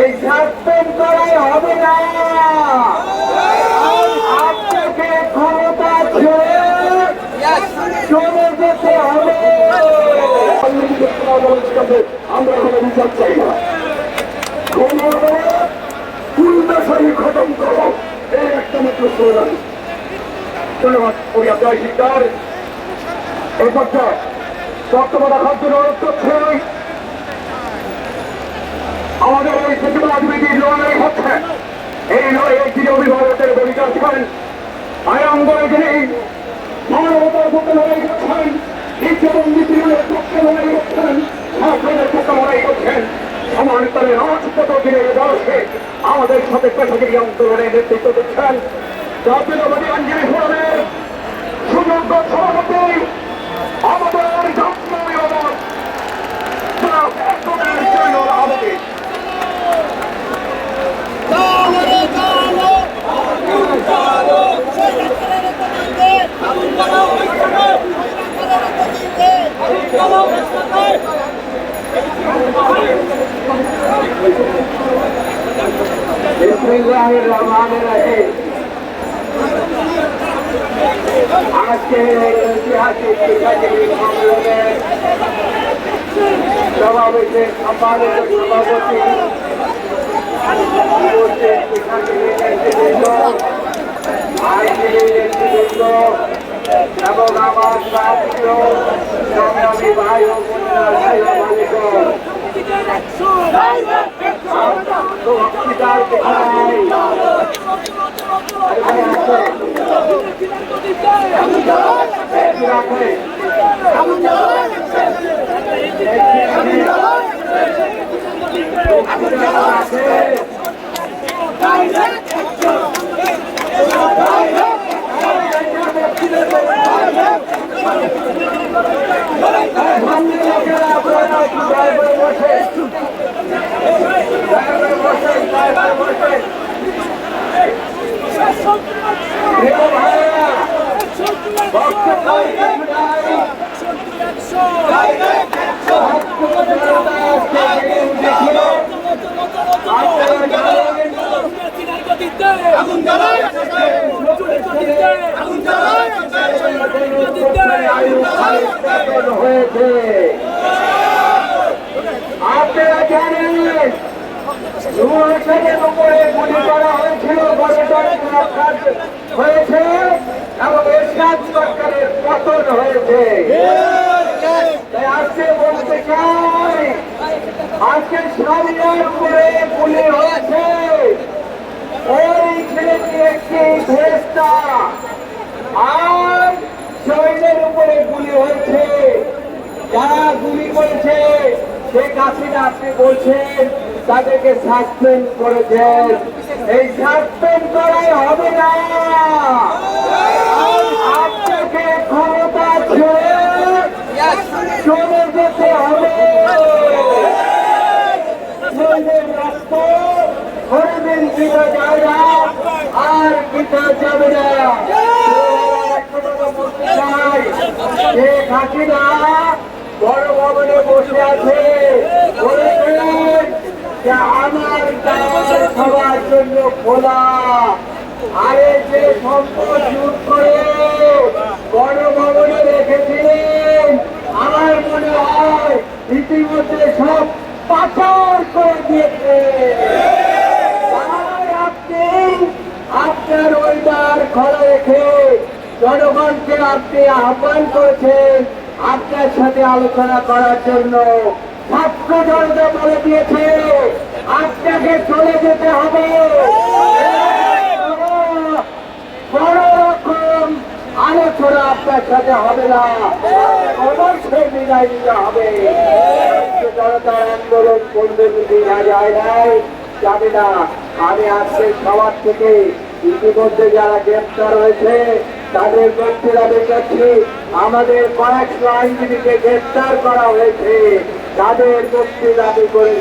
এই সাসপেন্ড করাই হবে না। ক্ষমতা আমরা কোনো বিচার চাই না। ধন্যবাদ বক্তব্য রাখার জন্য অনুরোধ করছি। আমাদের এই প্রতিবাদ বিধির লড়াই হচ্ছে। এই লড়াইয়ে যিনি অভিভাবকের ভূমিকা ছিলেন আয়াঙ্গনে যিনি মানবতার পক্ষে লড়াই করছেন নিত্যবন্দী তৃণমূলের পক্ষে লড়াই করছেন ছাত্রদের পক্ষে লড়াই করছেন। সমান্তরে রাজপথ দিনের বয়সে আমাদের সাথে পেশাগিরি আন্দোলনে নেতৃত্ব দিচ্ছেন। জাতীয়তাবাদী আইনজীবী ফোরামের সুযোগ্য সভাপতি আমাদের জাতীয় জনাব একদমের জন্য আমাদের চালো রে চালো আগুন চালো সরকারের প্রতিনিধি আগুন চালো সরকারের প্রতিনিধি আগুন চালো সরকার বিসমিল্লাহির রহমানির রহিম আজকে ঐতিহাসিক সমাবেশের সম্মানিত সভাপতি এবং আমার জাতীয় সংগ্রামী ভাই ও বোনেরা হয়েছে। আপনারা জানেন যুবকের উপরে গুলি করা হয়েছিল হয়েছে এবং এরশাদ সরকারের পতন হয়েছে। আজকে বলতে চাই, আজকে স্বামীর উপরে গুলি হয়েছে। ওই ছেলেটি একটি ভেস্তা আর শহীদের উপরে গুলি হয়েছে। যারা গুলি করেছে, শেখ হাসিনা আপনি বলছেন, তাদেরকে সাসপেন্ড করেছেন। এই সাসপেন্ড করাই হবে না আপনাকে ক্ষমতা ছেড়ে চলে যেতে হবে শহীদের রক্ত আর গীতা যাবে না শেখ হাসিনা বড় বসে আছে যে আমার দ্বার সবার জন্য খোলা আরে যে সম্পদ লুট করে বড় ভবনে রেখেছিলেন আমার মনে হয় ইতিমধ্যে সব পাচার করে দিয়েছে তাই আপনি আপনার ওই দ্বার খোলা রেখে জনগণকে আপনি আহ্বান করেছেন আপনার সাথে আলোচনা করার জন্য। ছাত্র বলে দিয়েছে, আপনাকে চলে যেতে হবে। বড় রকম আলোচনা আপনার সাথে হবে না, অবশ্যই বিদায় দিতে হবে। জনতার আন্দোলন করবে যদি না যায় নাই, যাবে না। আমি আজকে সবার থেকে ইতিমধ্যে যারা গ্রেপ্তার হয়েছে, তাদের ব্যক্তি দাবি করছি আমাদের কয়েকশো আইনজীবীকে গ্রেপ্তার করা হয়েছে। তাদের মুক্তি দাবি করে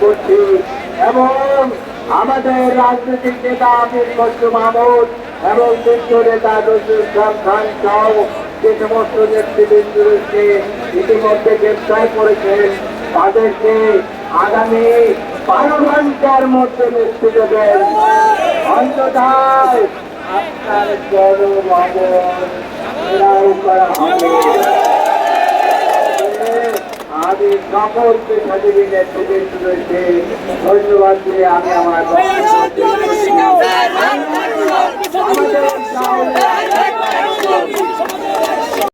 করছি। এবং আমাদের রাজনৈতিক নেতা আমির খসরু মাহমুদ এবং বিদ্য নেতা নজরুল ইসলাম খান সহ যে সমস্ত নেতৃবৃন্দকে ইতিমধ্যে গ্রেপ্তার করেছেন তাদেরকে আগামী বারো ঘণ্টার মধ্যে মুক্তি দেবেন। অন্যথায় আপনার জনভবন ঘেরাও করা হবে। আমি সকলকে সাজিয়ে নেতৃত্বে রয়েছে ধন্যবাদ আমি আমার